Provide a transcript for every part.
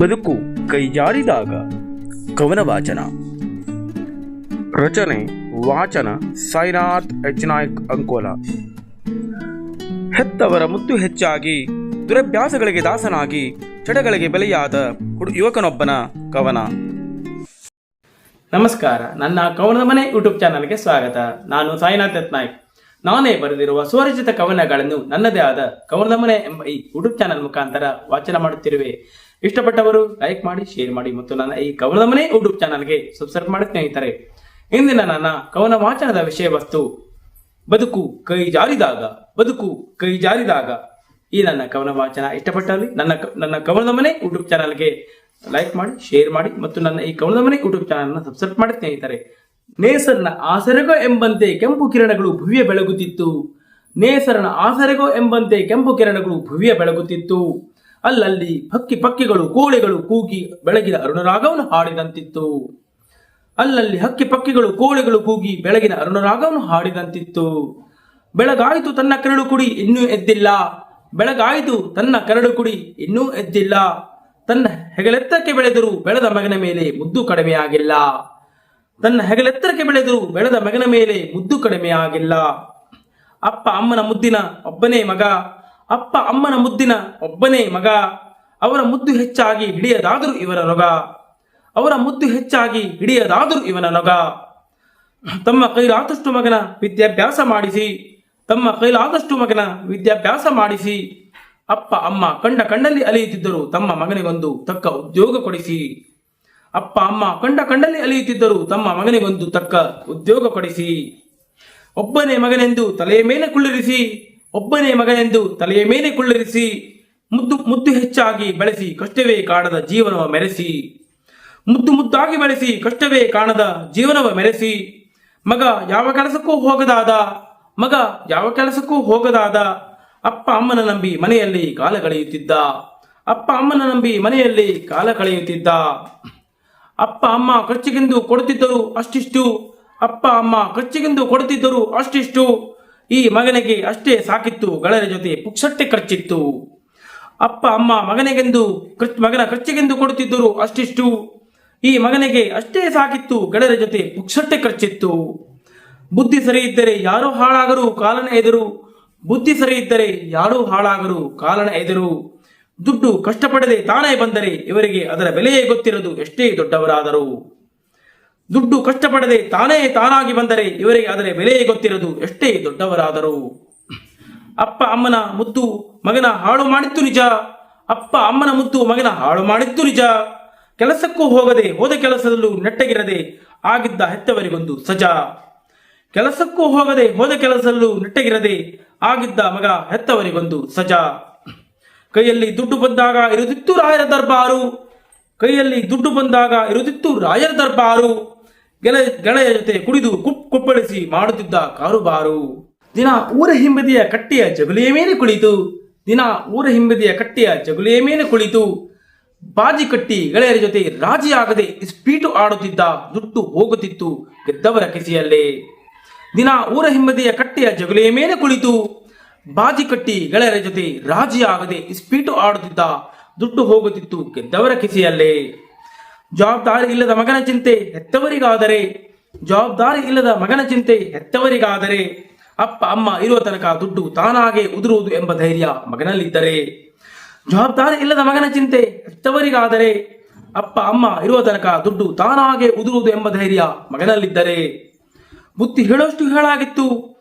ಬದುಕು ಕೈಜಾರಿದಾಗ. ಕವನ ವಾಚನ ರಚನೆ, ವಾಚನ, ಸಾಯಿನಾಥ್ ಎಚ್ ನಾಯ್ಕ್ ಅಂಕೋಲ. ಹೆತ್ತವರ ಮುತ್ತು ಹೆಚ್ಚಾಗಿ, ದುರಭ್ಯಾಸಗಳಿಗೆ ದಾಸನಾಗಿ ಚಡಗಳಿಗೆ ಬೆಲೆಯಾದ ಯುವಕನೊಬ್ಬನ ಕವನ. ನಮಸ್ಕಾರ, ನನ್ನ ಕವನದ ಮನೆ ಯೂಟ್ಯೂಬ್ ಚಾನಲ್ಗೆ ಸ್ವಾಗತ. ನಾನು ಸಾಯಿನಾಥ್ ಯತ್ನಾಯ್ಕ್ ನಾನೇ ಬರೆದಿರುವ ಸ್ವರಚಿತ ಕವನಗಳನ್ನು ನನ್ನದೇ ಆದ ಕವನದ ಮನೆ ಎಂಬ ಈ ಯೂಟ್ಯೂಬ್ ಚಾನಲ್ ಮುಖಾಂತರ ವಾಚನ ಮಾಡುತ್ತಿರುವೆ. ಇಷ್ಟಪಟ್ಟವರು ಲೈಕ್ ಮಾಡಿ ಶೇರ್ ಮಾಡಿ ಮತ್ತು ನನ್ನ ಈ ಕವನದ ಮನೆ ಯೂಟ್ಯೂಬ್ ಚಾನಲ್ಗೆ ಸಬ್ಸ್ಕ್ರೈಬ್ ಮಾಡಿ ಸ್ನೇಹಿತರೆ, ಇಂದಿನ ನನ್ನ ಕವನ ವಾಚನದ ವಿಷಯ ವಸ್ತು, ಬದುಕು ಕೈ ಜಾರಿದಾಗ, ಬದುಕು ಕೈ ಜಾರಿದಾಗ. ಈ ನನ್ನ ಕವನ ವಾಚನ ಇಷ್ಟಪಟ್ಟಲ್ಲಿ ನನ್ನ ನನ್ನ ಕವನದ ಮನೆ ಯೂಟ್ಯೂಬ್ ಚಾನಲ್ಗೆ ಲೈಕ್ ಮಾಡಿ ಶೇರ್ ಮಾಡಿ ಮತ್ತು ನನ್ನ ಈ ಕವನದ ಮನೆ ಯೂಟ್ಯೂಬ್ ಚಾನಲ್ನ ಸಬ್ಸ್ಕ್ರೈಬ್ ಮಾಡಿ ಸ್ನೇಹಿತರೆ. ನೇಸರನ ಆಸರೆಗೋ ಎಂಬಂತೆ ಕೆಂಪು ಕಿರಣಗಳು ಭುವಿಯ ಬೆಳಗುತ್ತಿತ್ತು. ನೇಸರನ ಆಸರೆಗೋ ಎಂಬಂತೆ ಕೆಂಪು ಕಿರಣಗಳು ಭುವಿಯ ಬೆಳಗುತ್ತಿತ್ತು. ಅಲ್ಲಲ್ಲಿ ಪಕ್ಕಿ ಪಕ್ಕಿಗಳು, ಕೋಳಿಗಳು ಕೂಗಿ ಬೆಳಗಿನ ಅರುಣರಾಗವನ್ನು ಹಾಡಿದಂತಿತ್ತು. ಅಲ್ಲಲ್ಲಿ ಹಕ್ಕಿ ಪಕ್ಕಿಗಳು, ಕೋಳಿಗಳು ಕೂಗಿ ಬೆಳಗಿನ ಅರುಣರಾಗವನ್ನು ಹಾಡಿದಂತಿತ್ತು. ಬೆಳಗಾಯಿತು ತನ್ನ ಕರಡು ಕುಡಿ, ಇನ್ನೂ ಎದ್ದಿಲ್ಲ. ಬೆಳಗಾಯಿತು ತನ್ನ ಕರಡು ಕುಡಿ, ಇನ್ನೂ ಎದ್ದಿಲ್ಲ. ತನ್ನ ಹೆಗಲೆತ್ತರಕ್ಕೆ ಬೆಳೆದರೂ ಬೆಳೆದ ಮಗನ ಮೇಲೆ ಮುದ್ದು ಕಡಿಮೆಯಾಗಿಲ್ಲ. ತನ್ನ ಹೆಗಲೆತ್ತರಕ್ಕೆ ಬೆಳೆದರೂ ಬೆಳೆದ ಮಗನ ಮೇಲೆ ಮುದ್ದು ಕಡಿಮೆಯಾಗಿಲ್ಲ. ಅಪ್ಪ, ಅಮ್ಮನ ಮುದ್ದಿನ ಒಬ್ಬನೇ ಮಗ ಅಪ್ಪ ಅಮ್ಮನ ಮುದ್ದಿನ ಒಬ್ಬನೇ ಮಗ. ಅವರ ಮುದ್ದು ಹೆಚ್ಚಾಗಿ ಹಿಡಿಯದಾದರೂ ಇವರ ರೊಗ ಅವರ ಮುದ್ದು ಹೆಚ್ಚಾಗಿ ಹಿಡಿಯದಾದರೂ ಇವನ ನೊಗ. ತಮ್ಮ ಕೈಲಾದಷ್ಟು ಮಗನ ವಿದ್ಯಾಭ್ಯಾಸ ಮಾಡಿಸಿ. ತಮ್ಮ ಕೈಲಾದಷ್ಟು ಮಗನ ವಿದ್ಯಾಭ್ಯಾಸ ಮಾಡಿಸಿ. ಅಪ್ಪ ಅಮ್ಮ ಕಂಡ ಕಂಡಲ್ಲಿ ಅಲಿಯುತ್ತಿದ್ದರು ತಮ್ಮ ಮಗನಿಗೊಂದು ತಕ್ಕ ಉದ್ಯೋಗ ಕೊಡಿಸಿ. ಅಪ್ಪ ಅಮ್ಮ ಕಂಡ ಕಂಡಲ್ಲಿ ಅಲಿಯುತ್ತಿದ್ದರು ತಮ್ಮ ಮಗನಿಗೊಂದು ತಕ್ಕ ಉದ್ಯೋಗ ಕೊಡಿಸಿ. ಒಬ್ಬನೇ ಮಗನೆಂದು ತಲೆಯ ಮೇಲೆ ಕುಳ್ಳಿರಿಸಿ. ಒಬ್ಬನೇ ಮಗನೆಂದು ತಲೆಯ ಮೇಲೆ ಕುಳ್ಳರಿಸಿ, ಮುದ್ದು ಮುದ್ದು ಹೆಚ್ಚಾಗಿ ಬೆಳೆಸಿ ಕಷ್ಟವೇ ಕಾಣದ ಜೀವನವ ಮೆರೆಸಿ. ಮುದ್ದು ಮುದ್ದಾಗಿ ಬೆಳೆಸಿ ಕಷ್ಟವೇ ಕಾಣದ ಜೀವನವ ಮೆರೆಸಿ. ಮಗ ಯಾವ ಕೆಲಸಕ್ಕೂ ಹೋಗದಾದ, ಮಗ ಯಾವ ಕೆಲಸಕ್ಕೂ ಹೋಗದಾದ ಅಪ್ಪ ಅಮ್ಮನ ನಂಬಿ ಮನೆಯಲ್ಲಿ ಕಾಲ ಕಳೆಯುತ್ತಿದ್ದ. ಅಪ್ಪ ಅಮ್ಮನ ನಂಬಿ ಮನೆಯಲ್ಲಿ ಕಾಲ ಕಳೆಯುತ್ತಿದ್ದ. ಅಪ್ಪ ಅಮ್ಮ ಖರ್ಚಿಗೆಂದು ಕೊಡುತ್ತಿದ್ದರು ಅಷ್ಟಿಷ್ಟು, ಅಪ್ಪ ಅಮ್ಮ ಖರ್ಚಿಗೆಂದು ಕೊಡುತ್ತಿದ್ದರು ಅಷ್ಟಿಷ್ಟು. ಈ ಮಗನಿಗೆ ಅಷ್ಟೇ ಸಾಕಿತ್ತು, ಗಳರ ಜೊತೆ ಪುಕ್ಷಟ್ಟೆ ಖರ್ಚಿತ್ತು. ಅಪ್ಪ, ಅಮ್ಮ ಮಗನಿಗೆಂದು ಮಗನ ಖರ್ಚಿಗೆಂದು ಕೊಡುತ್ತಿದ್ದರು ಅಷ್ಟಿಷ್ಟು. ಈ ಮಗನಿಗೆ ಅಷ್ಟೇ ಸಾಕಿತ್ತು ಗೆಳೆಯರ ಜೊತೆ ಪುಕ್ಷಟ್ಟೆ ಖರ್ಚಿತ್ತು. ಬುದ್ಧಿ ಸರಿ ಇದ್ದರೆ ಯಾರೋ ಹಾಳಾಗರು ಕಾಲನ ಎದುರು. ಬುದ್ಧಿ ಸರಿ ಇದ್ದರೆ ಯಾರೂ ಹಾಳಾಗರು ಕಾಲನ ಎದುರು. ದುಡ್ಡು ಕಷ್ಟಪಡದೆ ತಾನೇ ಬಂದರೆ ಇವರಿಗೆ ಅದರ ಬೆಲೆಯೇ ಗೊತ್ತಿರದು, ಎಷ್ಟೇ ದೊಡ್ಡವರಾದರು. ದುಡ್ಡು ಕಷ್ಟಪಡದೆ ತಾನೇ ತಾನಾಗಿ ಬಂದರೆ ಇವರಿಗೆ ಆದರೆ ಬೆಲೆಯೇ ಗೊತ್ತಿರದು, ಎಷ್ಟೇ ದೊಡ್ಡವರಾದರೂ. ಅಪ್ಪ ಅಮ್ಮನ ಮುದ್ದು ಮಗನ ಹಾಳು ಮಾಡಿತ್ತು ನಿಜ. ಅಪ್ಪ ಅಮ್ಮನ ಮುದ್ದು ಮಗನ ಹಾಳು ಮಾಡಿತ್ತು ನಿಜ. ಕೆಲಸಕ್ಕೂ ಹೋಗದೆ ಹೋದ ಕೆಲಸದಲ್ಲೂ ನೆಟ್ಟಗಿರದೆ ಆಗಿದ್ದ ಹೆತ್ತವರಿಗೊಂದು ಸಜಾ. ಕೆಲಸಕ್ಕೂ ಹೋಗದೆ ಹೋದ ಕೆಲಸದಲ್ಲೂ ನೆಟ್ಟಗಿರದೆ ಆಗಿದ್ದ ಮಗ ಹೆತ್ತವರಿಗೊಂದು ಸಜಾ. ಕೈಯಲ್ಲಿ ದುಡ್ಡು ಬಂದಾಗ ಇರುದಿತ್ತು ರಾಯರ ದರ್ಬಾರು. ಕೈಯಲ್ಲಿ ದುಡ್ಡು ಬಂದಾಗ ಇರುದಿತ್ತು ರಾಯರ ದರ್ಬಾರು. ಗೆಳ, ಗೆಳೆಯ ಜೊತೆ ಕುಡಿದು ಕುಪ್, ಕುಪ್ಪಳಿಸಿ ಮಾಡುತ್ತಿದ್ದ ಕಾರುಬಾರು. ದಿನ ಊರ ಹಿಂಬದಿಯ ಕಟ್ಟೆಯ ಜಗುಲಿಯ ಮೇಲೆ ಕುಳಿತು, ದಿನ ಊರ ಹಿಂಬದಿಯ ಕಟ್ಟೆಯ ಜಗುಲಿಯ ಮೇಲೆ ಕುಳಿತು, ಬಾಜಿ ಕಟ್ಟಿ ಗೆಳೆಯರ ಜೊತೆ ರಾಜಿಯಾಗದೆ ಸ್ಪೀಟು ಆಡುತ್ತಿದ್ದ ದುಟ್ಟು ಹೋಗುತ್ತಿತ್ತು ಗೆದ್ದವರ ಕಿಸಿಯಲ್ಲೇ. ದಿನ ಊರ ಹಿಂಬದಿಯ ಕಟ್ಟೆಯ ಜಗುಲಿಯ ಮೇಲೆ ಕುಳಿತು, ಬಾಜಿ ಕಟ್ಟಿ ಗೆಳೆಯರ ಜೊತೆ ರಾಜಿಯಾಗದೆ ಸ್ಪೀಟು ಆಡುತ್ತಿದ್ದ ದುಡ್ಡು ಹೋಗುತ್ತಿತ್ತು ಗೆದ್ದವರ ಕಿಸಿಯಲ್ಲೇ. ಜವಾಬ್ದಾರಿ ಇಲ್ಲದ ಮಗನ ಚಿಂತೆ ಹೆತ್ತವರಿಗಾದರೆ, ಜವಾಬ್ದಾರಿ ಇಲ್ಲದ ಮಗನ ಚಿಂತೆ ಹೆತ್ತವರಿಗಾದರೆ, ಅಪ್ಪ, ಅಮ್ಮ ಇರುವ ತನಕ ದುಡ್ಡು ತಾನಾಗೆ ಉದುರುವುದು ಎಂಬ ಧೈರ್ಯ ಮಗನಲ್ಲಿದ್ದರೆ, ಜವಾಬ್ದಾರಿ ಇಲ್ಲದ ಮಗನ ಚಿಂತೆ ಹೆತ್ತವರಿಗಾದರೆ, ಅಪ್ಪ, ಅಮ್ಮ ಇರುವ ತನಕ ದುಡ್ಡು ತಾನಾಗೆ ಉದುರುವುದು ಎಂಬ ಧೈರ್ಯ ಮಗನಲ್ಲಿದ್ದರೆ, ಬುದ್ಧಿ ಹೇಳುವಷ್ಟು ಹೇಳಾಗಿತ್ತು,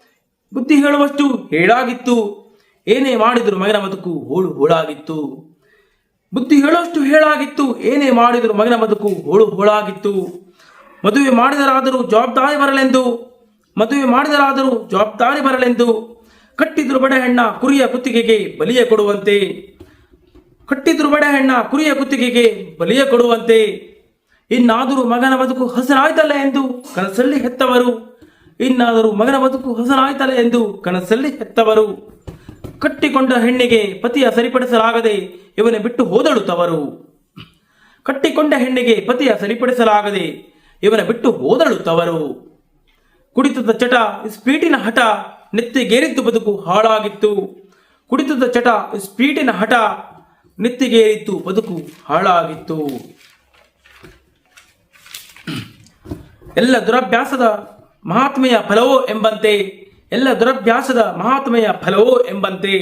ಬುದ್ಧಿ ಹೇಳುವಷ್ಟು ಹೇಳಾಗಿತ್ತು, ಏನೇ ಮಾಡಿದರೂ ಮಗನ ಬದುಕು ಹೋಳು ಹೋಳಾಗಿತ್ತು. ಬುದ್ಧಿ ಹೇಳೋಷ್ಟು ಹೇಳಾಗಿತ್ತು, ಏನೇ ಮಾಡಿದರೂ ಮಗನ ಬದುಕು ಹೋಳು ಹೋಳಾಗಿತ್ತು. ಮದುವೆ ಮಾಡಿದರಾದರೂ ಜವಾಬ್ದಾರಿ ಬರಲೆಂದು, ಮದುವೆ ಮಾಡಿದರಾದರೂ ಜವಾಬ್ದಾರಿ ಬರಲೆಂದು, ಕಟ್ಟಿದ್ರು ಬಡ ಹೆಣ್ಣ ಕುರಿಯ ಕುತ್ತಿಗೆಗೆ ಬಲಿಯ ಕೊಡುವಂತೆ. ಕಟ್ಟಿದ್ರು ಬಡ ಹೆಣ್ಣ ಕುರಿಯ ಕುತ್ತಿಗೆಗೆ ಬಲಿಯ ಕೊಡುವಂತೆ. ಇನ್ನಾದರೂ ಮಗನ ಬದುಕು ಹಸನಾಯ್ತಲ್ಲ ಎಂದು ಕನಸಲ್ಲಿ ಹೆತ್ತವರು, ಇನ್ನಾದರೂ ಮಗನ ಬದುಕು ಹಸನಾಯ್ತಲ್ಲ ಎಂದು ಕನಸಲ್ಲಿ ಹೆತ್ತವರು. ಕಟ್ಟಿಕೊಂಡ ಹೆಣ್ಣಿಗೆ ಪತಿಯ ಸರಿಪಡಿಸಲಾಗದೆ ಇವನೇ ಬಿಟ್ಟು ಹೋದಳು ತವರು. ಕಟ್ಟಿಕೊಂಡ ಹೆಣ್ಣಿಗೆ ಪತಿಯ ಸರಿಪಡಿಸಲಾಗದೆ ಇವನ ಬಿಟ್ಟು ಹೋದಳು ತವರು. ಕುಡಿತದ ಚಟ ಸ್ಪೀಟಿನ ಹಠ ನೆತ್ತಿಗೇರಿದ್ದು ಬದುಕು ಹಾಳಾಗಿತ್ತು. ಕುಡಿತದ ಚಟ ಸ್ಪೀಟಿನ ಹಠ ನೆತ್ತಿಗೇರಿದ್ದು ಬದುಕು ಹಾಳಾಗಿತ್ತು. ಎಲ್ಲ ದುರಭ್ಯಾಸದ ಮಹಾತ್ಮೆಯ ಫಲವೋ ಎಂಬಂತೆ ಎಲ್ಲ ದುರಭ್ಯಾಸದ ಮಹಾತ್ಮೆಯ ಫಲವೋ ಎಂಬಂತೆ,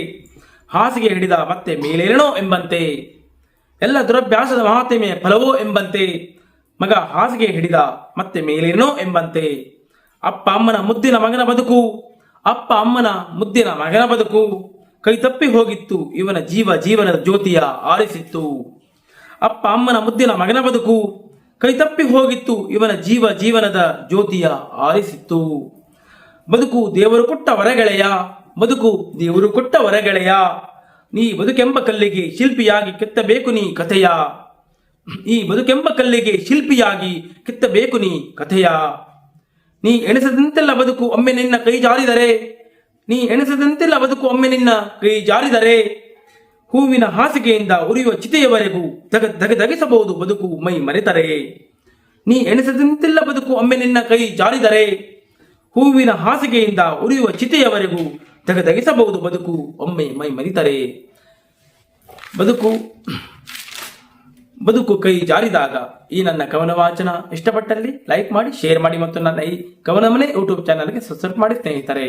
ಹಾಸಿಗೆ ಹಿಡಿದ ಮತ್ತೆ ಮೇಲೇನೋ ಎಂಬಂತೆ, ಎಲ್ಲ ದುರಭ್ಯಾಸದ ಮಹಾತ್ಮೆಯ ಫಲವೋ ಎಂಬಂತೆ, ಮಗ ಹಾಸಿಗೆ ಹಿಡಿದ ಮತ್ತೆ ಮೇಲೇನೋ ಎಂಬಂತೆ. ಅಪ್ಪ ಅಮ್ಮನ ಮುದ್ದಿನ ಮಗನ ಬದುಕು, ಅಪ್ಪ ಅಮ್ಮನ ಮುದ್ದಿನ ಮಗನ ಬದುಕು, ಕೈ ತಪ್ಪಿ ಹೋಗಿತ್ತು, ಇವನ ಜೀವ ಜೀವನದ ಜ್ಯೋತಿಯ ಆರಿಸಿತ್ತು. ಅಪ್ಪ ಅಮ್ಮನ ಮುದ್ದಿನ ಮಗನ ಬದುಕು, ಕೈ ತಪ್ಪಿ ಹೋಗಿತ್ತು, ಇವನ ಜೀವ ಜೀವನದ ಜ್ಯೋತಿಯ ಆರಿಸಿತ್ತು. ಬದುಕು ದೇವರು ಕೊಟ್ಟ ವರಗೆಳೆಯ, ಬದುಕು ದೇವರು ಕೊಟ್ಟ ವರಗೆಳೆಯ. ನೀ ಬದುಕೆಂಬ ಕಲ್ಲಿಗೆ ಶಿಲ್ಪಿಯಾಗಿ ಕೆತ್ತಬೇಕು ನೀ ಕಥೆಯ. ಈ ಬದುಕೆಂಬ ಕಲ್ಲಿಗೆ ಶಿಲ್ಪಿಯಾಗಿ ಕೆತ್ತಬೇಕು ನೀ ಕಥೆಯ. ನೀ ಎಣಿಸದಂತೆಲ್ಲ ಬದುಕು ಒಮ್ಮೆ ನಿನ್ನ ಕೈ ಜಾರಿದರೆ, ನೀ ಎಣಿಸದಂತೆಲ್ಲ ಬದುಕು ಒಮ್ಮೆ ನಿನ್ನ ಕೈ ಜಾರಿದರೆ, ಹೂವಿನ ಹಾಸಿಗೆಯಿಂದ ಉರಿಯುವ ಚಿತೆಯವರೆಗೂ ಧಗ ಧಗಧಗಿಸಬಹುದು ಬದುಕು ಮೈ ಮರೆತರೆ. ನೀ ಎಣಿಸದಂತೆಲ್ಲ ಬದುಕು ಒಮ್ಮೆ ನಿನ್ನ ಕೈ ಜಾರಿದರೆ ಹೂವಿನ ಹಾಸಿಗೆಯಿಂದ ಉರಿಯುವ ಚಿತೆಯವರೆಗೂ ತೆಗೆದಗಿಸಬಹುದು. ಬದುಕು, ಒಮ್ಮೆ ಮೈ ಮರಿತರೆ. ಬದುಕು ಬದುಕು ಕೈ ಜಾರಿದಾಗ ಈ ನನ್ನ ಕವನ ವಾಚನ ಇಷ್ಟಪಟ್ಟಲ್ಲಿ ಲೈಕ್ ಮಾಡಿ, ಶೇರ್ ಮಾಡಿ ಮತ್ತು ನನ್ನ ಈ ಕವನ ಮನೆ ಯೂಟ್ಯೂಬ್ ಚಾನಲ್ಗೆ ಸಬ್ಸ್ಕ್ರೈಬ್ ಮಾಡಿ ಸ್ನೇಹಿತರೆ.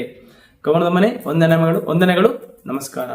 ಕವನದ ಮನೆ, ವಂದನೆಗಳು ವಂದನೆಗಳು. ನಮಸ್ಕಾರ.